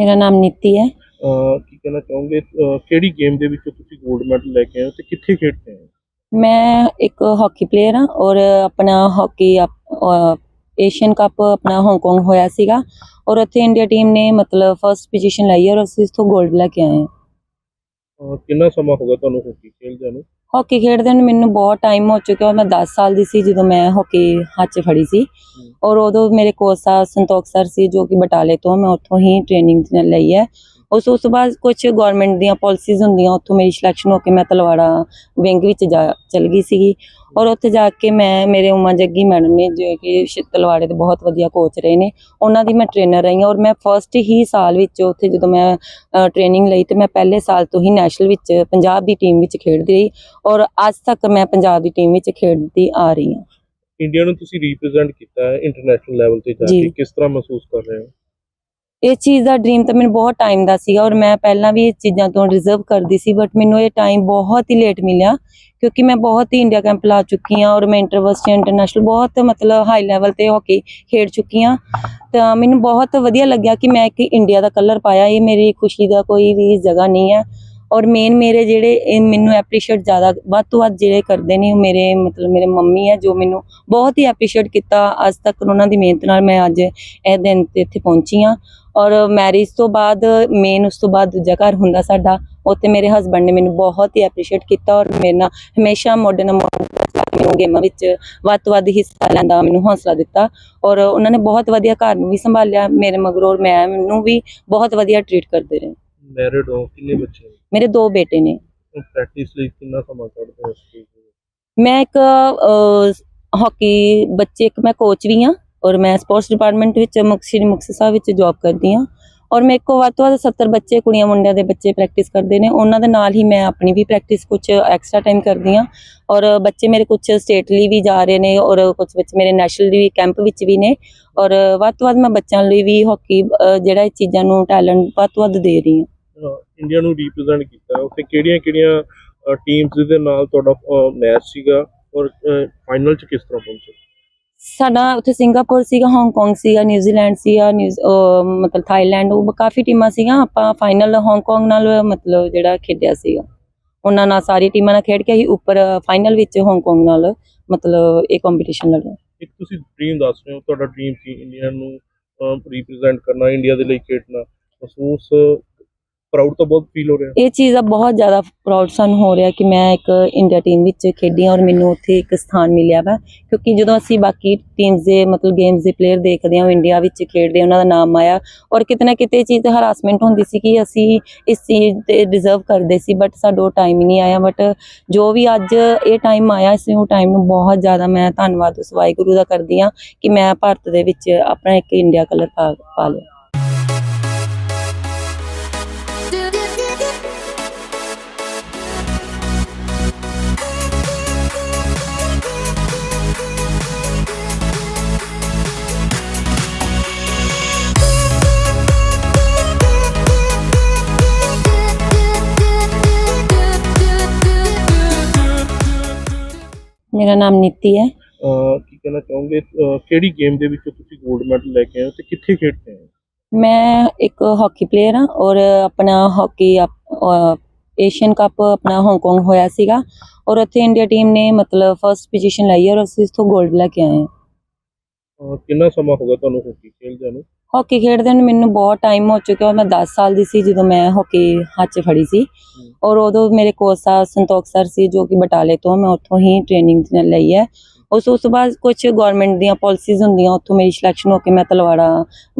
ਮੇਰਾ ਨਾਮ ਨੀਤੀ ਹੈ ਅਹ ਕੀ ਕਹਿਣਾ ਚਾਹੋਗੇ ਅਹ ਕਿਹੜੀ ਗੇਮ ਦੇ ਵਿੱਚੋਂ ਤੁਸੀਂ 골ਡ ਮੈਡਲ ਲੈ ਕੇ ਆਏ ਹੋ ਤੇ ਕਿੱਥੇ ਖੇਡਦੇ ਹੋ ਮੈਂ ਇੱਕ ਹਾਕੀ ਪਲੇਅਰ ਹਾਂ ਔਰ ਆਪਣਾ ਹਾਕੀ ਏਸ਼ੀਅਨ ਕੱਪ ਆਪਣਾ ਹਾਂਗਕਾਂਗ ਹੋਇਆ ਸੀਗਾ ਔਰ ਉੱਥੇ ਇੰਡੀਆ ਟੀਮ ਨੇ ਮਤਲਬ ਫਰਸਟ ਪੋਜੀਸ਼ਨ ਲਈ ਹੈ ਔਰ ਅਸੀਂ ਇਸ ਤੋਂ 골ਡ ਲੈ ਕੇ ਆਏ ਹਾਂ ਅਹ ਕਿੰਨਾ ਸਮਾਂ ਹੋ ਗਿਆ ਤੁਹਾਨੂੰ ਹਾਕੀ ਖੇਡਦਿਆਂ ਨੂੰ ਹਾਕੀ ਖੇਡਦੇ ਨੂੰ ਮੈਨੂੰ ਬਹੁਤ ਟਾਈਮ ਹੋ ਚੁੱਕਿਆ। ਮੈਂ 10 ਸਾਲ ਦੀ ਸੀ ਜਦੋਂ ਮੈਂ ਹਾਕੀ ਹੱਥ 'ਚ ਫੜੀ ਸੀ। ਔਰ ਉਦੋਂ ਮੇਰੇ ਕੋਚ ਸਾਹਿਬ ਸੰਤੋਖ ਸਰ ਸੀ ਜੋ ਕਿ ਬਟਾਲੇ ਤੋਂ ਮੈਂ ਉੱਥੋਂ ਹੀ ਟ੍ਰੇਨਿੰਗ ਲਈ ਹੈ। ਉਸ ਉਸ ਬਾਅਦ ਕੁਝ ਗਵਰਨਮੈਂਟ ਦੀਆਂ ਪਾਲਿਸੀਜ਼ ਹੁੰਦੀਆਂ ਉੱਥੋਂ ਮੇਰੀ ਸਿਲੈਕਸ਼ਨ ਹੋ ਕੇ ਮੈਂ ਤਲਵਾੜਾ ਵਿੰਗ ਵਿੱਚ ਜਾ ਚਲ ਗਈ ਸੀਗੀ। ਔਰ ਉੱਥੇ ਜਾ ਕੇ ਮੈਂ ਮੇਰੇ ਉਮਾ ਜੱਗੀ ਮੈਡਮ ਨੇ ਜੋ ਕਿ ਤਲਵਾੜੇ ਦੇ ਬਹੁਤ ਵਧੀਆ ਕੋਚ ਰਹੇ ਨੇ ਉਹਨਾਂ ਦੀ ਮੈਂ ਟ੍ਰੇਨਰ ਰਹੀ ਹਾਂ ਔਰ ਮੈਂ ਫਰਸਟ ਹੀ ਸਾਲ ਵਿੱਚ ਉੱਥੇ ਜਦੋਂ ਮੈਂ ਟ੍ਰੇਨਿੰਗ ਲਈ ਤੇ ਮੈਂ ਪਹਿਲੇ ਸਾਲ ਤੋਂ ਹੀ ਨੈਸ਼ਨਲ ਵਿੱਚ ਪੰਜਾਬ ਦੀ ਟੀਮ ਵਿੱਚ ਖੇਡਦੀ ਰਹੀ ਔਰ ਅੱਜ ਤੱਕ ਮੈਂ ਪੰਜਾਬ ਦੀ ਟੀਮ ਵਿੱਚ ਖੇਡਦੀ ਆ ਰਹੀ ਹਾਂ। ਇੰਡੀਆ ਨੂੰ ਤੁਸੀਂ ਰਿਪਰੈਜ਼ੈਂਟ ਕੀਤਾ ਹੈ ਇੰਟਰਨੈਸ਼ਨਲ ਲੈਵਲ ਤੇ ਜੀ। ਕੇ ਕਿਸ ਤਰ੍ਹਾਂ ਮਹਿਸੂਸ ਕਰ ਰਹੇ ਹੋ? ਇਸ ਚੀਜ਼ ਦਾ ਡ੍ਰੀਮ ਤਾਂ ਮੈਨੂੰ ਬਹੁਤ ਟਾਈਮ ਦਾ ਸੀਗਾ ਔਰ ਮੈਂ ਪਹਿਲਾਂ ਵੀ ਇਸ ਚੀਜ਼ਾਂ ਤੋਂ ਰਿਜ਼ਰਵ ਕਰਦੀ ਸੀ ਬਟ ਮੈਨੂੰ ਇਹ ਟਾਈਮ ਬਹੁਤ ਹੀ ਲੇਟ ਮਿਲਿਆ ਕਿਉਂਕਿ ਮੈਂ ਬਹੁਤ ਹੀ ਇੰਡੀਆ ਕੈਂਪ ਲਾ ਚੁੱਕੀ ਹਾਂ ਔਰ ਮੈਂ ਇੰਟਰਵਰਸਿਟੀ ਇੰਟਰਨੈਸ਼ਨਲ ਬਹੁਤ ਮਤਲਬ ਹਾਈ ਲੈਵਲ ਤੇ ਹਾਕੀ ਖੇਡ ਚੁੱਕੀ ਹਾਂ। ਤਾਂ ਮੈਨੂੰ ਬਹੁਤ ਵਧੀਆ ਲੱਗਿਆ ਕਿ ਮੈਂ ਇੱਕ ਇੰਡੀਆ ਦਾ ਕਲਰ ਪਾਇਆ, ਇਹ ਮੇਰੀ ਖੁਸ਼ੀ ਦਾ ਕੋਈ ਵੀ ਜਗ੍ਹਾ ਨਹੀਂ ਹੈ। ਔਰ ਮੇਨ ਮੇਰੇ ਜਿਹੜੇ ਮੈਨੂੰ ਐਪਰੀਸ਼ੀਏਟ ਜ਼ਿਆਦਾ, ਵੱਧ ਤੋਂ ਵੱਧ ਜਿਹੜੇ ਕਰਦੇ ਨੇ, ਉਹ ਮੇਰੇ, ਮਤਲਬ ਮੇਰੇ ਮੰਮੀ ਹੈ ਜੋ ਮੈਨੂੰ ਬਹੁਤ ਹੀ ਐਪਰੀਸ਼ੀਏਟ ਕੀਤਾ। ਅੱਜ ਤੱਕ ਉਹਨਾਂ ਦੀ ਮਿਹਨਤ ਨਾਲ ਮੈਂ ਅੱਜ ਇਹ ਦਿਨ ਤੇ ਇੱਥੇ ਪਹੁੰਚੀ ਹਾਂ। ਔਰ ਮੈਰਿਜ ਤੋਂ ਬਾਅਦ ਮੇਨ ਉਸ ਤੋਂ ਬਾਅਦ ਦੂਜਾ ਘਰ ਹੁੰਦਾ ਸਾਡਾ, ਉੱਥੇ ਮੇਰੇ ਹਸਬੰਡ ਨੇ ਮੈਨੂੰ ਬਹੁਤ ਹੀ ਐਪਰੀਸ਼ੀਏਟ ਕੀਤਾ ਔਰ ਮੇਰੇ ਨਾਲ ਹਮੇਸ਼ਾ ਮੋਢੇ ਨਾਲ ਮੋਢਾ ਮੈਨੂੰ ਗੇਮਾਂ ਵਿੱਚ ਵੱਧ ਤੋਂ ਵੱਧ ਹਿੱਸਾ ਲੈਣ ਦਾ ਮੈਨੂੰ ਹੌਸਲਾ ਦਿੱਤਾ। ਔਰ ਉਹਨਾਂ ਨੇ ਬਹੁਤ ਵਧੀਆ ਘਰ ਨੂੰ ਵੀ ਸੰਭਾਲਿਆ ਮੇਰੇ ਮਗਰੋਂ, ਔਰ ਮੈਂ, ਮੈਨੂੰ ਵੀ ਬਹੁਤ ਵਧੀਆ ਟ੍ਰੀਟ ਕਰਦੇ ਰਹੇ। ਮੈਰਿਡ ਹੋ ਕਿੰਨੇ ਬੱਚੇ ਮੇਰੇ ਦੋ ਬੇਟੇ ਨੇ। ਪ੍ਰੈਕਟਿਸ ਲਈ ਕਿੰਨਾ ਸਮਾਂ ਕੱਢਦੇ ਹੋ ਲਈ? ਮੈਂ ਇੱਕ ਹਾਕੀ ਬੱਚੇ ਇੱਕ ਮੈਂ ਕੋਚ ਵੀ ਹਾਂ ਔਰ ਮੈਂ ਸਪੋਰਟਸ ਡਿਪਾਰਟਮੈਂਟ ਵਿੱਚ ਮੁਕਤਸਰ ਸ਼੍ਰੀ ਮੁਕਤਸਰ ਸਾਹਿਬ ਵਿੱਚ ਜੌਬ ਕਰਦੀ ਹਾਂ ਔਰ ਮੇਰੇ ਕੋਲ ਵੱਧ ਤੋਂ ਵੱਧ 70 ਬੱਚੇ ਕੁੜੀਆਂ ਮੁੰਡਿਆਂ ਦੇ ਬੱਚੇ ਪ੍ਰੈਕਟਿਸ ਕਰਦੇ ਨੇ। ਉਹਨਾਂ ਦੇ ਨਾਲ ਹੀ ਮੈਂ ਆਪਣੀ ਵੀ ਪ੍ਰੈਕਟਿਸ ਕੁਝ ਐਕਸਟਰਾ ਟਾਈਮ ਕਰਦੀ ਹਾਂ ਔਰ ਬੱਚੇ ਮੇਰੇ ਕੁਝ ਸਟੇਟ ਲਈ ਵੀ ਜਾ ਰਹੇ ਨੇ ਔਰ ਕੁਝ ਬੱਚੇ ਮੇਰੇ ਨੈਸ਼ਨਲ ਵੀ ਕੈਂਪ ਵਿੱਚ ਵੀ ਨੇ ਔਰ ਵੱਧ ਤੋਂ ਵੱਧ ਮੈਂ ਬੱਚਿਆਂ ਲਈ ਵੀ ਹਾਕੀ ਜਿਹੜਾ ਇਹ ਚੀਜ਼ਾਂ ਨੂੰ ਟੈਲੈਂਟ ਵੱਧ ਤੋਂ ਵੱਧ ਦੇ ਰਹੀ ਹਾਂ। ਇੰਡੀਆ ਨੂੰ ਰਿਪਰੈਜ਼ੈਂਟ ਕੀਤਾ ਉੱਥੇ ਕਿਹੜੀਆਂ ਕਿਹੜੀਆਂ ਟੀਮਸ ਦੇ ਨਾਲ ਤੁਹਾਡਾ ਮੈਚ ਸੀਗਾ ਔਰ ਫਾਈਨਲ ਚ ਕਿਸ ਤਰ੍ਹਾਂ ਪਹੁੰਚੇ? ਸਾਡਾ ਉੱਥੇ ਸਿੰਗਾਪੁਰ ਸੀਗਾ ਹਾਂਗਕਾਂਗ ਸੀਗਾ ਨਿਊਜ਼ੀਲੈਂਡ ਸੀਗਾ ਮਤਲਬ ਥਾਈਲੈਂਡ ਉਹ ਕਾਫੀ ਟੀਮਾਂ ਸੀਗੀਆਂ। ਆਪਾਂ ਫਾਈਨਲ ਹਾਂਗਕਾਂਗ ਨਾਲ ਮਤਲਬ ਜਿਹੜਾ ਖੇਡਿਆ ਸੀਗਾ। ਉਹਨਾਂ ਨਾਲ ਸਾਰੀ ਟੀਮਾਂ ਨਾਲ ਖੇਡ ਕੇ ਅਸੀਂ ਉੱਪਰ ਫਾਈਨਲ ਵਿੱਚ ਹਾਂਗਕਾਂਗ ਨਾਲ ਮਤਲਬ ਇਹ ਕੰਪੀਟੀਸ਼ਨ ਲੜਿਆ। ਇੱਕ ਤੁਸੀਂ ਡ੍ਰੀਮ ਦੱਸ ਰਹੇ ਹੋ ਤੁਹਾਡਾ ਡ੍ਰੀਮ ਸੀ ਇੰਡੀਆ ਨੂੰ ਰਿਪਰੈਜ਼ੈਂਟ ਕਰਨਾ ਇੰਡੀਆ ਦੇ ਲਈ ਖੇਡਣਾ। ਮਹਿਸੂਸ ਪ੍ਰਾਊਡ ਤਾਂ ਬਹੁਤ ਫੀਲ ਹੋ ਰਿਹਾ? ਇਹ ਚੀਜ਼ ਦਾ ਬਹੁਤ ਜ਼ਿਆਦਾ ਪ੍ਰਾਊਡ ਸਾਨੂੰ ਹੋ ਰਿਹਾ ਕਿ ਮੈਂ ਇੱਕ ਇੰਡੀਆ ਟੀਮ ਵਿੱਚ ਖੇਡੀ ਔਰ ਮੈਨੂੰ ਉੱਥੇ ਇੱਕ ਸਥਾਨ ਮਿਲਿਆ ਵਾ। ਕਿਉਂਕਿ ਜਦੋਂ ਅਸੀਂ ਬਾਕੀ ਟੀਮਸ ਦੇ ਮਤਲਬ ਗੇਮਸ ਦੇ ਪਲੇਅਰ ਦੇਖਦੇ ਹਾਂ ਇੰਡੀਆ ਵਿੱਚ ਖੇਡਦੇ, ਉਹਨਾਂ ਦਾ ਨਾਮ ਆਇਆ ਔਰ ਕਿਤੇ ਨਾ ਕਿਤੇ ਇਹ ਚੀਜ਼ ਹਰਾਸਮੈਂਟ ਹੁੰਦੀ ਸੀ ਕਿ ਅਸੀਂ ਇਸ ਚੀਜ਼ ਤੇ ਡਿਜ਼ਰਵ ਕਰਦੇ ਸੀ ਬਟ ਸਾਡਾ ਉਹ ਟਾਈਮ ਹੀ ਨਹੀਂ ਆਇਆ। ਬਟ ਜੋ ਵੀ ਅੱਜ ਇਹ ਟਾਈਮ ਆਇਆ, ਇਸ ਉਹ ਟਾਈਮ ਨੂੰ ਬਹੁਤ ਜ਼ਿਆਦਾ ਮੈਂ ਧੰਨਵਾਦ ਉਸ ਵਾਹਿਗੁਰੂ ਦਾ ਕਰਦੀ ਹਾਂ ਕਿ ਮੈਂ ਭਾਰਤ ਦੇ ਵਿੱਚ ਆਪਣਾ ਇੱਕ ਇੰਡੀਆ ਕਲਰ ਪਾ ਪਾ ਲਿਆ। ਮੇਰਾ ਨਾਮ ਨੀਤੀ ਹੈ। ਅਹ ਕੀ ਕਹਿਣਾ ਚਾਹੋਗੇ? ਅਹ ਕਿਹੜੀ ਗੇਮ ਦੇ ਵਿੱਚੋਂ ਤੁਸੀਂ 골ਡ ਮੈਡਲ ਲੈ ਕੇ ਆਏ ਹੋ ਤੇ ਕਿੱਥੇ ਖੇਡਦੇ ਹੋ? ਮੈਂ ਇੱਕ ਹਾਕੀ ਪਲੇਅਰ ਹਾਂ ਔਰ ਆਪਣਾ ਹਾਕੀ ਏਸ਼ੀਅਨ ਕੱਪ ਆਪਣਾ ਹਾਂਗਕਾਂਗ ਹੋਇਆ ਸੀਗਾ ਔਰ ਉੱਥੇ ਇੰਡੀਆ ਟੀਮ ਨੇ ਮਤਲਬ ਫਰਸਟ ਪੋਜੀਸ਼ਨ ਲਈ ਹੈ ਔਰ ਅਸੀਂ ਇਸ ਤੋਂ 골ਡ ਲੈ ਕੇ ਆਏ ਹਾਂ। ਅਹ ਕਿੰਨਾ ਸਮਾਂ ਹੋ ਗਿਆ ਤੁਹਾਨੂੰ ਹਾਕੀ ਖੇਡਦਿਆਂ ਨੂੰ? ਹਾਕੀ ਖੇਡਦੇ ਨੂੰ ਮੈਨੂੰ ਬਹੁਤ ਟਾਈਮ ਹੋ ਚੁੱਕਿਆ। ਮੈਂ 10 ਸਾਲ ਦੀ ਸੀ ਜਦੋਂ ਮੈਂ ਹਾਕੀ ਹੱਥ 'ਚ ਫੜੀ ਸੀ। ਔਰ ਉਦੋਂ ਮੇਰੇ ਕੋਚ ਸਾਹਿਬ ਸੰਤੋਖ ਸਰ ਸੀ ਜੋ ਕਿ ਬਟਾਲੇ ਤੋਂ ਮੈਂ ਉੱਥੋਂ ਹੀ ਟ੍ਰੇਨਿੰਗ ਲਈ ਹੈ। ਉਸ ਉਸ ਤੋਂ ਬਾਅਦ ਕੁਝ ਗਵਰਨਮੈਂਟ ਦੀਆਂ ਪਾਲਿਸੀਜ਼ ਹੁੰਦੀਆਂ ਉੱਥੋਂ ਮੇਰੀ ਸਿਲੈਕਸ਼ਨ ਹੋ ਕੇ ਮੈਂ ਤਲਵਾੜਾ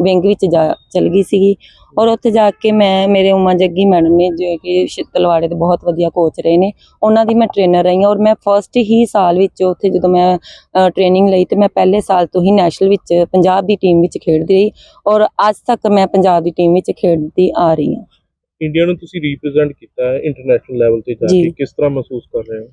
ਵਿੰਗ ਵਿੱਚ ਜਾ ਚਲ ਗਈ ਸੀਗੀ। ਔਰ ਉੱਥੇ ਜਾ ਕੇ ਮੈਂ ਮੇਰੇ ਉਮਾ ਜੱਗੀ ਮੈਡਮ ਨੇ ਜੋ ਕਿ ਸ਼- ਤਲਵਾੜੇ ਦੇ ਬਹੁਤ ਵਧੀਆ ਕੋਚ ਰਹੇ ਨੇ ਉਹਨਾਂ ਦੀ ਮੈਂ ਟ੍ਰੇਨਰ ਰਹੀ ਹਾਂ ਔਰ ਮੈਂ ਫਰਸਟ ਹੀ ਸਾਲ ਵਿੱਚ ਉੱਥੇ ਜਦੋਂ ਮੈਂ ਟ੍ਰੇਨਿੰਗ ਲਈ ਤੇ ਮੈਂ ਪਹਿਲੇ ਸਾਲ ਤੋਂ ਹੀ ਨੈਸ਼ਨਲ ਵਿੱਚ ਪੰਜਾਬ ਦੀ ਟੀਮ ਵਿੱਚ ਖੇਡਦੀ ਰਹੀ ਔਰ ਅੱਜ ਤੱਕ ਮੈਂ ਪੰਜਾਬ ਦੀ ਟੀਮ ਵਿੱਚ ਖੇਡਦੀ ਆ ਰਹੀ ਹਾਂ ਇੰਡੀਆ ਨੂੰ ਤੁਸੀਂ ਰਿਪਰੈਜ਼ੈਂਟ ਕੀਤਾ ਹੈ ਇੰਟਰਨੈਸ਼ਨਲ ਲੈਵਲ ਤੇ ਜੀ। ਕੇ ਕਿਸ ਤਰ੍ਹਾਂ ਮਹਿਸੂਸ ਕਰ ਰਹੇ ਹੋ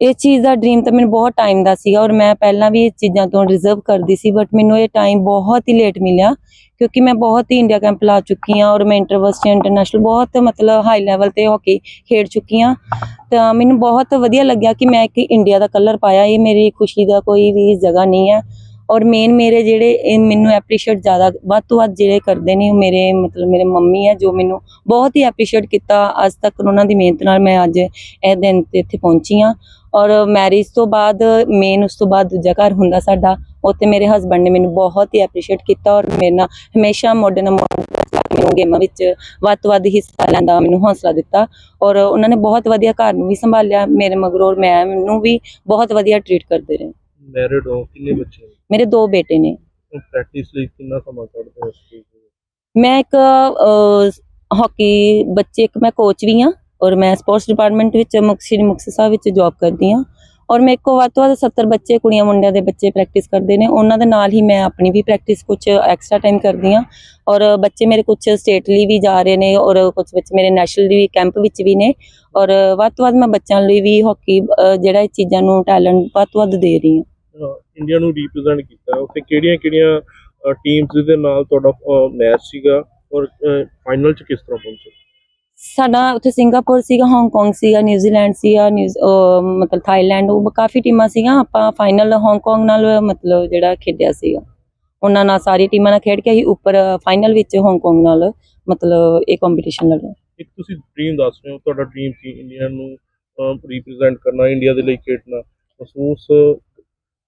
ਇਸ ਚੀਜ਼ ਦਾ ਡ੍ਰੀਮ ਤਾਂ ਮੈਨੂੰ ਬਹੁਤ ਟਾਈਮ ਦਾ ਸੀਗਾ ਔਰ ਮੈਂ ਪਹਿਲਾਂ ਵੀ ਇਸ ਚੀਜ਼ਾਂ ਤੋਂ ਰਿਜ਼ਰਵ ਕਰਦੀ ਸੀ ਬਟ ਮੈਨੂੰ ਇਹ ਟਾਈਮ ਬਹੁਤ ਹੀ ਲੇਟ ਮਿਲਿਆ ਕਿਉਂਕਿ ਮੈਂ ਬਹੁਤ ਹੀ ਇੰਡੀਆ ਕੈਂਪ ਲਾ ਚੁੱਕੀ ਹਾਂ ਔਰ ਮੈਂ ਇੰਟਰਵਰਸਿਟੀ ਇੰਟਰਨੈਸ਼ਨਲ ਬਹੁਤ ਮਤਲਬ ਹਾਈ ਲੈਵਲ ਤੇ ਹਾਕੀ ਖੇਡ ਚੁੱਕੀ ਹਾਂ। ਤਾਂ ਮੈਨੂੰ ਬਹੁਤ ਵਧੀਆ ਲੱਗਿਆ ਕਿ ਮੈਂ ਇੱਕ ਇੰਡੀਆ ਦਾ ਕਲਰ ਪਾਇਆ, ਇਹ ਮੇਰੀ ਖੁਸ਼ੀ ਦਾ ਕੋਈ ਵੀ ਜਗ੍ਹਾ ਨਹੀਂ ਹੈ ਔਰ ਮੇਨ ਮੇਰੇ ਜਿਹੜੇ ਇਹ ਮੈਨੂੰ ਐਪਰੀਸ਼ੀਏਟ ਜ਼ਿਆਦਾ ਵੱਧ ਤੋਂ ਵੱਧ ਜਿਹੜੇ ਕਰਦੇ ਨੇ, ਉਹ ਮੇਰੇ ਮਤਲਬ ਮੇਰੇ ਮੰਮੀ ਹੈ ਜੋ ਮੈਨੂੰ ਬਹੁਤ ਹੀ ਐਪਰੀਸ਼ੀਏਟ ਕੀਤਾ। ਅੱਜ ਤੱਕ ਉਹਨਾਂ ਦੀ ਮਿਹਨਤ ਨਾਲ ਮੈਂ ਅੱਜ ਇਹ ਦਿਨ ਤੇ ਇੱਥੇ ਪਹੁੰਚੀ ਹਾਂ। ਔਰ ਮੈਰਿਜ ਤੋਂ ਬਾਅਦ ਮੇਨ ਉਸ ਤੋਂ ਬਾਅਦ ਦੂਜਾ ਘਰ ਹੁੰਦਾ ਸਾਡਾ ਉੱਥੇ ਮੇਰੇ ਹਸਬੰਡ ਨੇ ਮੈਨੂੰ ਬਹੁਤ ਹੀ ਐਪਰੀਸ਼ੀਏਟ ਕੀਤਾ ਔਰ ਮੇਰੇ ਨਾਲ ਹਮੇਸ਼ਾ ਮੋਢੇ ਨਾਲ ਮੋਢਾ ਮੈਨੂੰ ਗੇਮਾਂ ਵਿੱਚ ਵੱਧ ਤੋਂ ਵੱਧ ਹਿੱਸਾ ਲੈਣ ਦਾ ਮੈਨੂੰ ਹੌਸਲਾ ਦਿੱਤਾ ਔਰ ਉਹਨਾਂ ਨੇ ਬਹੁਤ ਵਧੀਆ ਘਰ ਨੂੰ ਵੀ ਸੰਭਾਲਿਆ ਮੇਰੇ ਮਗਰੋਂ ਮੈਂ ਮੈਨੂੰ ਵੀ ਬਹੁਤ ਵਧੀਆ ਟਰੀਟ ਕਰਦੇ ਰਹੇ। ਮੈਰਿਡ ਹੋ ਕਿੰਨੇ ਬੱਚੇ ਨੇ? ਮੇਰੇ ਦੋ ਬੇਟੇ ਨੇ। ਪ੍ਰੈਕਟਿਸ ਲਈ ਕਿੰਨਾ ਸਮਾਂ ਕੱਢਦੇ ਹੋ? ਮੈਂ ਇੱਕ ਹਾਕੀ ਬੱਚੇ ਇੱਕ ਮੈਂ ਕੋਚ ਵੀ ਹਾਂ। ਔਰ ਮੈਂ ਸਪੋਰਟਸ ਡਿਪਾਰਟਮੈਂਟ ਵਿੱਚ ਮੁਕਤਸਰ ਸ਼੍ਰੀ ਸਾਹਿਬ ਵਿੱਚ ਜੌਬ ਕਰਦੀ ਹਾਂ। ਔਰ ਮੇਰੇ ਕੋਲ ਵੱਧ ਤੋਂ ਵੱਧ 70 ਬੱਚੇ, ਕੁੜੀਆਂ, ਮੁੰਡਿਆਂ ਦੇ ਬੱਚੇ ਪ੍ਰੈਕਟਿਸ ਕਰਦੇ ਨੇ। ਉਹਨਾਂ ਦੇ ਨਾਲ ਹੀ ਮੈਂ ਆਪਣੀ ਵੀ ਪ੍ਰੈਕਟਿਸ ਕੁਝ ਐਕਸਟਰਾ ਟਾਈਮ ਕਰਦੀ ਹਾਂ। ਔਰ ਬੱਚੇ ਮੇਰੇ ਕੁਝ ਸਟੇਟ ਵੀ ਜਾ ਰਹੇ ਨੇ ਔਰ ਕੁਝ ਬੱਚੇ ਮੇਰੇ ਨੈਸ਼ਨਲ ਵੀ ਕੈਂਪ ਵਿੱਚ ਵੀ ਨੇ। ਔਰ ਵੱਧ ਤੋਂ ਵੱਧ ਮੈਂ ਬੱਚਿਆਂ ਲਈ ਵੀ ਹਾਕੀ ਜਿਹੜਾ ਇਹ ਚੀਜ਼ਾਂ ਨੂੰ ਟੈਲੈਂਟ ਵੱਧ ਤੋਂ ਵੱਧ ਦੇ ਰਹੀ ਹਾਂ। ਇੰਡੀਆ ਨੂੰ ਰਿਪਰੈਜ਼ੈਂਟ ਕੀਤਾ ਉੱਥੇ ਕਿਹੜੀਆਂ ਕਿਹੜੀਆਂ ਟੀਮਸ ਦੇ ਨਾਲ ਤੁਹਾਡਾ ਮੈਚ ਸੀਗਾ? ਔਰ ਫਾਈਨਲ ਚ ਕਿਸ ਤਰ੍ਹਾਂ ਪਹੁੰਚੇ? ਸਾਡਾ ਉੱਥੇ ਸਿੰਗਾਪੁਰ ਸੀਗਾ, ਹਾਂਗਕਾਂਗ ਸੀਗਾ ਨਿਊਜ਼ੀਲੈਂਡ ਸੀਗਾ ਨਿਊਜ਼ ਅਹ, ਮਤਲਬ ਥਾਈਲੈਂਡ, ਉਹ ਕਾਫੀ ਟੀਮਾਂ ਸੀਗੀਆਂ। ਆਪਾਂ ਫਾਈਨਲ ਹਾਂਗਕਾਂਗ ਨਾਲ, ਮਤਲਬ ਜਿਹੜਾ ਖੇਡਿਆ ਸੀਗਾ। ਉਹਨਾਂ ਨਾਲ ਸਾਰੀ ਟੀਮਾਂ ਨਾਲ ਖੇਡ ਕੇ ਅਸੀਂ ਉੱਪਰ, ਫਾਈਨਲ ਵਿੱਚ ਹਾਂਗਕਾਂਗ ਨਾਲ, ਮਤਲਬ ਇਹ ਕੰਪੀਟੀਸ਼ਨ ਲੜਿਆ। ਇੱਕ ਤੁਸੀਂ ਡ੍ਰੀਮ ਦੱਸ ਰਹੇ ਹੋ, ਤੁਹਾਡਾ ਡ੍ਰੀਮ ਸੀ ਇੰਡੀਆ ਨੂੰ ਰਿਪਰੈਜ਼ੈਂਟ ਕਰਨਾ, ਇੰਡੀਆ ਦੇ ਲਈ ਖੇਡਣਾ। ਮਹਿਸੂਸ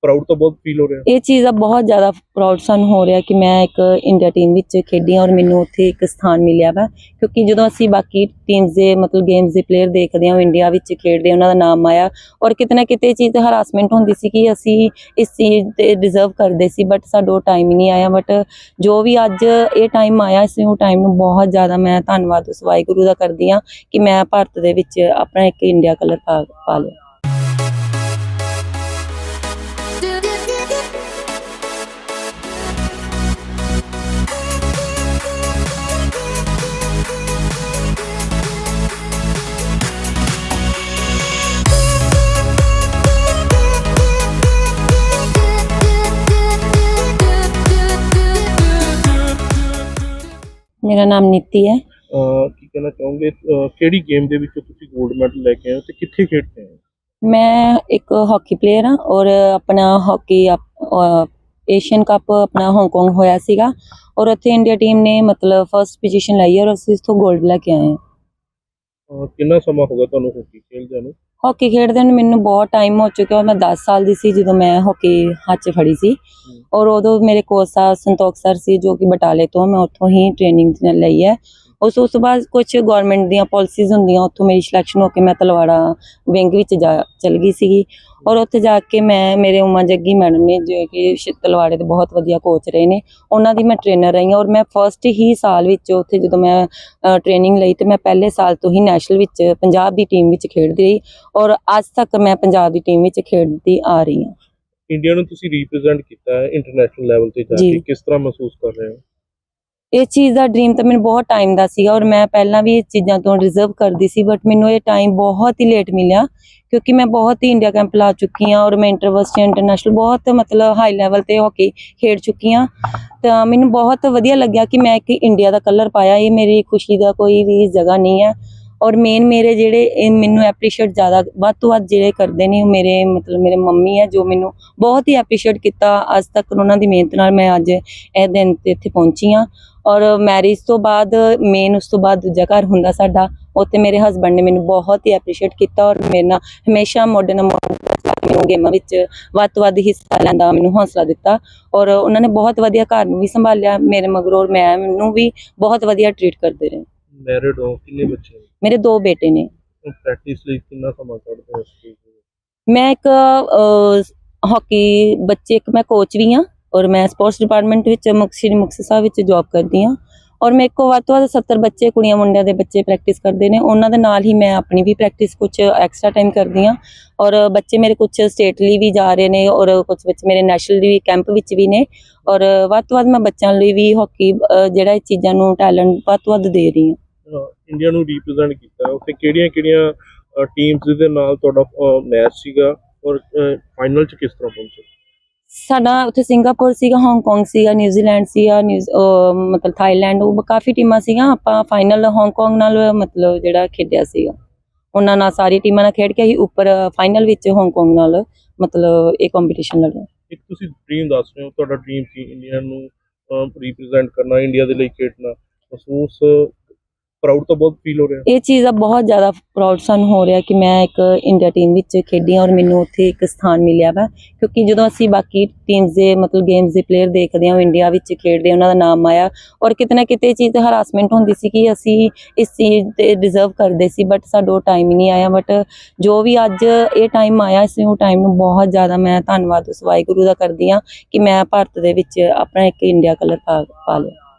ਪ੍ਰਾਊਡ ਤਾਂ ਬਹੁਤ ਫੀਲ ਹੋ ਰਿਹਾ? ਇਹ ਚੀਜ਼ ਦਾ ਬਹੁਤ ਜ਼ਿਆਦਾ ਪ੍ਰਾਊਡ ਸਾਨੂੰ ਹੋ ਰਿਹਾ ਕਿ ਮੈਂ ਇੱਕ ਇੰਡੀਆ ਟੀਮ ਵਿੱਚ ਖੇਡੀ ਔਰ ਮੈਨੂੰ ਉੱਥੇ ਇੱਕ ਸਥਾਨ ਮਿਲਿਆ ਵਾ। ਕਿਉਂਕਿ ਜਦੋਂ ਅਸੀਂ ਬਾਕੀ ਟੀਮਸ ਦੇ ਮਤਲਬ ਗੇਮਸ ਦੇ ਪਲੇਅਰ ਦੇਖਦੇ ਹਾਂ ਇੰਡੀਆ ਵਿੱਚ ਖੇਡਦੇ ਉਹਨਾਂ ਦਾ ਨਾਮ ਆਇਆ ਔਰ ਕਿਤੇ ਨਾ ਕਿਤੇ ਇਹ ਚੀਜ਼ ਹਰਾਸਮੈਂਟ ਹੁੰਦੀ ਸੀ ਕਿ ਅਸੀਂ ਇਸ ਚੀਜ਼ ਤੇ ਡਿਜ਼ਰਵ ਕਰਦੇ ਸੀ ਬਟ ਸਾਡਾ ਉਹ ਟਾਈਮ ਹੀ ਨਹੀਂ ਆਇਆ। ਬਟ ਜੋ ਵੀ ਅੱਜ ਇਹ ਟਾਈਮ ਆਇਆ, ਇਸ ਉਹ ਟਾਈਮ ਨੂੰ ਬਹੁਤ ਜ਼ਿਆਦਾ ਮੈਂ ਧੰਨਵਾਦ ਉਸ ਵਾਹਿਗੁਰੂ ਦਾ ਕਰਦੀ ਹਾਂ ਕਿ ਮੈਂ ਭਾਰਤ ਦੇ ਵਿੱਚ ਆਪਣਾ ਇੱਕ ਇੰਡੀਆ ਕਲਰ ਪਾ ਪਾ ਲਿਆ। ਮੇਰਾ ਨਾਮ ਨੀਤੀ ਹੈ। ਅਹ ਕੀ ਕਹਿਣਾ ਚਾਹੋਗੇ? ਅਹ ਕਿਹੜੀ ਗੇਮ ਦੇ ਵਿੱਚੋਂ ਤੁਸੀਂ 골ਡ ਮੈਡਲ ਲੈ ਕੇ ਆਏ ਹੋ ਤੇ ਕਿੱਥੇ ਖੇਡਦੇ ਹੋ? ਮੈਂ ਇੱਕ ਹਾਕੀ ਪਲੇਅਰ ਹਾਂ ਔਰ ਆਪਣਾ ਹਾਕੀ ਏਸ਼ੀਅਨ ਕੱਪ ਆਪਣਾ ਹਾਂਗਕਾਂਗ ਹੋਇਆ ਸੀਗਾ ਔਰ ਉੱਥੇ ਇੰਡੀਆ ਟੀਮ ਨੇ ਮਤਲਬ ਫਰਸਟ ਪੋਜੀਸ਼ਨ ਲਈ ਔਰ ਅਸੀਂ ਇਸ ਤੋਂ 골ਡ ਲੈ ਕੇ ਆਏ ਹਾਂ। ਅਹ ਕਿੰਨਾ ਸਮਾਂ ਹੋ ਗਿਆ ਤੁਹਾਨੂੰ ਹਾਕੀ ਖੇਡਦਿਆਂ ਨੂੰ? ਹਾਕੀ ਖੇਡਦੇ ਨੂੰ ਮੈਨੂੰ ਬਹੁਤ ਟਾਈਮ ਹੋ ਚੁੱਕਿਆ ਮੈਂ 10 ਸਾਲ ਦੀ ਸੀ ਜਦੋਂ ਮੈਂ ਹਾਕੀ ਹੱਥ 'ਚ ਫੜੀ ਸੀ। ਔਰ ਉਦੋਂ ਮੇਰੇ ਕੋਚ ਸਾਹਿਬ ਸੰਤੋਖ ਸਰ ਸੀ, ਜੋ ਕਿ ਬਟਾਲੇ ਤੋਂ, ਮੈਂ ਉੱਥੋਂ ਹੀ ਟ੍ਰੇਨਿੰਗ ਲਈ ਹੈ। ਉਸ ਉਸ ਤੋਂ ਬਾਅਦ ਕੁਝ ਗਵਰਨਮੈਂਟ ਦੀਆਂ ਪਾਲਿਸੀਜ਼ ਹੁੰਦੀਆਂ, ਉੱਥੋਂ ਮੇਰੀ ਸਿਲੈਕਸ਼ਨ ਹੋ ਕੇ ਮੈਂ ਤਲਵਾੜਾ ਵਿੰਗ ਵਿੱਚ ਜਾ, ਚਲ ਗਈ ਸੀਗੀ। ਔਰ ਉੱਥੇ ਜਾ ਕੇ ਮੈਂ, ਮੇਰੇ ਉਮਾ ਜੱਗੀ ਮੈਡਮ ਨੇ, ਜੋ ਕਿ ਤਲਵਾੜੇ ਦੇ ਬਹੁਤ ਵਧੀਆ ਕੋਚ ਰਹੇ ਨੇ, ਉਹਨਾਂ ਦੀ ਮੈਂ ਟ੍ਰੇਨਰ ਰਹੀ ਹਾਂ। ਔਰ ਮੈਂ ਫਸਟ ਹੀ ਸਾਲ ਵਿੱਚ ਉੱਥੇ ਜਦੋਂ ਮੈਂ ਟ੍ਰੇਨਿੰਗ ਲਈ, ਤੇ ਮੈਂ ਪਹਿਲੇ ਸਾਲ ਤੋਂ ਹੀ ਨੈਸ਼ਨਲ ਵਿੱਚ, ਪੰਜਾਬ ਦੀ ਟੀਮ ਵਿੱਚ ਖੇਡਦੀ ਰਹੀ। ਔਰ ਅੱਜ ਤੱਕ ਮੈਂ ਪੰਜਾਬ ਦੀ ਟੀਮ ਵਿੱਚ ਖੇਡਦੀ ਆ ਰਹੀ ਹਾਂ। ਇੰਡੀਆ ਨੂੰ ਤੁਸੀਂ ਰਿਪਰੈਜ਼ੈਂਟ ਕੀਤਾ ਹੈ ਇੰਟਰਨੈਸ਼ਨਲ ਲੈਵਲ ਤੇ ਜਾ ਜੀ। ਕੇ ਕਿਸ ਤਰ੍ਹਾਂ ਮਹਿਸੂਸ ਕਰ ਰਹੇ ਹੋ? ਇਹ ਚੀਜ਼ ਦਾ ਡ੍ਰੀਮ ਤਾਂ ਮੈਨੂੰ ਬਹੁਤ ਟਾਈਮ ਦਾ ਸੀਗਾ ਔਰ ਮੈਂ ਪਹਿਲਾਂ ਵੀ ਇਹ ਚੀਜ਼ਾਂ ਤੋਂ ਰਿਜ਼ਰਵ ਕਰਦੀ ਸੀ ਬਟ ਮੈਨੂੰ ਇਹ ਟਾਈਮ ਬਹੁਤ ਹੀ ਲੇਟ ਮਿਲਿਆ ਕਿਉਂਕਿ ਮੈਂ ਬਹੁਤ ਹੀ ਇੰਡੀਆ ਕੈਂਪ ਲਾ ਚੁੱਕੀ ਹਾਂ ਔਰ ਮੈਂ ਇੰਟਰਵਰਸਿਟੀ ਇੰਟਰਨੈਸ਼ਨਲ ਬਹੁਤ ਮਤਲਬ ਹਾਈ ਲੈਵਲ ਤੇ ਹਾਕੀ ਖੇਡ ਚੁੱਕੀ ਹਾਂ। ਤਾਂ ਮੈਨੂੰ ਬਹੁਤ ਵਧੀਆ ਲੱਗਿਆ ਕਿ ਮੈਂ ਇੱਕ ਇੰਡੀਆ ਦਾ ਕਲਰ ਪਾਇਆ ਇਹ ਮੇਰੀ ਖੁਸ਼ੀ ਦਾ ਕੋਈ ਵੀ ਜਗ੍ਹਾ ਨਹੀਂ ਹੈ। ਔਰ ਮੇਨ ਮੇਰੇ ਜਿਹੜੇ ਮੈਨੂੰ ਐਪਰੀਸ਼ੀਏਟ ਜ਼ਿਆਦਾ, ਵੱਧ ਤੋਂ ਵੱਧ ਜਿਹੜੇ ਕਰਦੇ ਨੇ ਮੇਰੇ, ਮਤਲਬ ਮੇਰੇ ਮੰਮੀ ਹੈ ਜੋ ਮੈਨੂੰ ਬਹੁਤ ਹੀ ਐਪਰੀਸ਼ੀਏਟ ਕੀਤਾ। ਅੱਜ ਤੱਕ ਉਹਨਾਂ ਦੀ ਮਿਹਨਤ ਨਾਲ ਮੈਂ ਅੱਜ ਇਹ ਦਿਨ ਤੇ ਇੱਥੇ ਪਹੁੰਚੀ ਹਾਂ। ਔਰ ਮੈਰਿਜ ਤੋਂ ਬਾਅਦ ਮੇਨ ਉਸ ਤੋਂ ਬਾਅਦ ਦੂਜਾ ਘਰ ਹੁੰਦਾ ਸਾਡਾ, ਉੱਥੇ ਮੇਰੇ ਹਸਬੰਡ ਨੇ ਮੈਨੂੰ ਬਹੁਤ ਹੀ ਐਪਰੀਸ਼ੀਏਟ ਕੀਤਾ ਔਰ ਮੇਰੇ ਨਾਲ ਹਮੇਸ਼ਾ ਮੋਢੇ ਨਾਲ ਮੈਨੂੰ ਗੇਮਾਂ ਵਿੱਚ ਵੱਧ ਤੋਂ ਵੱਧ ਹਿੱਸਾ ਲੈਣ ਦਾ ਮੈਨੂੰ ਹੌਸਲਾ ਦਿੱਤਾ। ਔਰ ਉਹਨਾਂ ਨੇ ਬਹੁਤ ਵਧੀਆ ਘਰ ਨੂੰ ਵੀ ਸੰਭਾਲਿਆ ਮੇਰੇ ਮਗਰੋਂ, ਔਰ ਮੈਂ, ਮੈਨੂੰ ਵੀ ਬਹੁਤ ਵਧੀਆ ਟ੍ਰੀਟ ਕਰਦੇ ਰਹੇ। ਮੈਰਿਡ ਹੋ ਕਿੰਨੇ ਬੱਚੇ ਮੇਰੇ ਦੋ ਬੇਟੇ ਨੇ। ਪ੍ਰੈਕਟਿਸ ਲਈ ਕਿੰਨਾ ਸਮਾਂ ਕੱਢਦੇ ਹੋ ਲਈ? ਮੈਂ ਇੱਕ ਹਾਕੀ ਬੱਚੇ ਇੱਕ ਮੈਂ ਕੋਚ ਵੀ ਹਾਂ ਔਰ ਮੈਂ ਸਪੋਰਟਸ ਡਿਪਾਰਟਮੈਂਟ ਵਿੱਚ ਮੁਕਤਸਰ ਸ਼੍ਰੀ ਮੁਕਤਸਰ ਸਾਹਿਬ ਵਿੱਚ ਜੌਬ ਕਰਦੀ ਹਾਂ ਔਰ ਮੇਰੇ ਕੋਲ ਵੱਧ ਤੋਂ ਵੱਧ 70 ਬੱਚੇ ਕੁੜੀਆਂ ਮੁੰਡਿਆਂ ਦੇ ਬੱਚੇ ਪ੍ਰੈਕਟਿਸ ਕਰਦੇ ਨੇ। ਉਹਨਾਂ ਦੇ ਨਾਲ ਹੀ ਮੈਂ ਆਪਣੀ ਵੀ ਪ੍ਰੈਕਟਿਸ ਕੁਝ ਐਕਸਟਰਾ ਟਾਈਮ ਕਰਦੀ ਹਾਂ ਔਰ ਬੱਚੇ ਮੇਰੇ ਕੁਝ ਸਟੇਟ ਲਈ ਵੀ ਜਾ ਰਹੇ ਨੇ ਔਰ ਕੁਝ ਬੱਚੇ ਮੇਰੇ ਨੈਸ਼ਨਲ ਵੀ ਕੈਂਪ ਵਿੱਚ ਵੀ ਨੇ ਔਰ ਵੱਧ ਤੋਂ ਵੱਧ ਮੈਂ ਬੱਚਿਆਂ ਲਈ ਵੀ ਹਾਕੀ ਜਿਹੜਾ ਇਹ ਚੀਜ਼ਾਂ ਨੂੰ ਟੈਲੈਂਟ ਵੱਧ ਤੋਂ ਵੱਧ ਦੇ ਰਹੀ ਹਾਂ। ਇੰਡੀਆ ਨੂੰ ਰਿਪਰੈਜ਼ੈਂਟ ਕੀਤਾ ਉੱਥੇ ਕਿਹੜੀਆਂ ਕਿਹੜੀਆਂ ਟੀਮਸ ਦੇ ਨਾਲ ਤੁਹਾਡਾ ਮੈਚ ਸੀਗਾ ਔਰ ਫਾਈਨਲ ਚ ਕਿਸ ਤਰ੍ਹਾਂ ਪਹੁੰਚੇ? ਸਾਡਾ ਉੱਥੇ ਸਿੰਗਾਪੁਰ ਸੀਗਾ ਹਾਂਗਕਾਂਗ ਸੀਗਾ ਨਿਊਜ਼ੀਲੈਂਡ ਸੀਗਾ ਮਤਲਬ ਥਾਈਲੈਂਡ ਉਹ ਕਾਫੀ ਟੀਮਾਂ ਸੀਗੀਆਂ। ਆਪਾਂ ਫਾਈਨਲ ਹਾਂਗਕਾਂਗ ਨਾਲ ਮਤਲਬ ਜਿਹੜਾ ਖੇਡਿਆ ਸੀਗਾ। ਉਹਨਾਂ ਨਾਲ ਸਾਰੀ ਟੀਮਾਂ ਨਾਲ ਖੇਡ ਕੇ ਅਸੀਂ ਉੱਪਰ ਫਾਈਨਲ ਵਿੱਚ ਹਾਂਗਕਾਂਗ ਨਾਲ ਮਤਲਬ ਇਹ ਕੰਪੀਟੀਸ਼ਨ ਲੜਿਆ। ਇੱਕ ਤੁਸੀਂ ਡ੍ਰੀਮ ਦੱਸ ਰਹੇ ਹੋ ਤੁਹਾਡਾ ਡ੍ਰੀਮ ਸੀ ਇੰਡੀਆ ਨੂੰ ਰਿਪਰੈਜ਼ੈਂਟ ਕਰਨਾ ਇੰਡੀਆ ਦੇ ਲਈ ਖੇਡਣਾ। ਮਹਿਸੂਸ ਪ੍ਰਾਊਡ ਤਾਂ ਬਹੁਤ ਫੀਲ ਹੋ ਰਿਹਾ? ਇਹ ਚੀਜ਼ ਦਾ ਬਹੁਤ ਜ਼ਿਆਦਾ ਪ੍ਰਾਊਡ ਸਾਨੂੰ ਹੋ ਰਿਹਾ ਕਿ ਮੈਂ ਇੱਕ ਇੰਡੀਆ ਟੀਮ ਵਿੱਚ ਖੇਡੀ ਔਰ ਮੈਨੂੰ ਉੱਥੇ ਇੱਕ ਸਥਾਨ ਮਿਲਿਆ ਵਾ। ਕਿਉਂਕਿ ਜਦੋਂ ਅਸੀਂ ਬਾਕੀ ਟੀਮਸ ਦੇ ਮਤਲਬ ਗੇਮਸ ਦੇ ਪਲੇਅਰ ਦੇਖਦੇ ਹਾਂ ਇੰਡੀਆ ਵਿੱਚ ਖੇਡਦੇ, ਉਹਨਾਂ ਦਾ ਨਾਮ ਆਇਆ ਔਰ ਕਿਤੇ ਨਾ ਕਿਤੇ ਇਹ ਚੀਜ਼ ਹਰਾਸਮੈਂਟ ਹੁੰਦੀ ਸੀ ਕਿ ਅਸੀਂ ਇਸ ਚੀਜ਼ ਤੇ ਡਿਜ਼ਰਵ ਕਰਦੇ ਸੀ ਬਟ ਸਾਡਾ ਉਹ ਟਾਈਮ ਹੀ ਨਹੀਂ ਆਇਆ। ਬਟ ਜੋ ਵੀ ਅੱਜ ਇਹ ਟਾਈਮ ਆਇਆ, ਇਸ ਨੂੰ ਟਾਈਮ ਨੂੰ ਬਹੁਤ ਜ਼ਿਆਦਾ ਮੈਂ ਧੰਨਵਾਦ ਉਸ ਵਾਹਿਗੁਰੂ ਦਾ ਕਰਦੀ ਹਾਂ ਕਿ ਮੈਂ ਭਾਰਤ ਦੇ ਵਿੱਚ ਆਪਣਾ ਇੱਕ ਇੰਡੀਆ ਕਲਰ ਪਾ ਪਾ ਲਿਆ।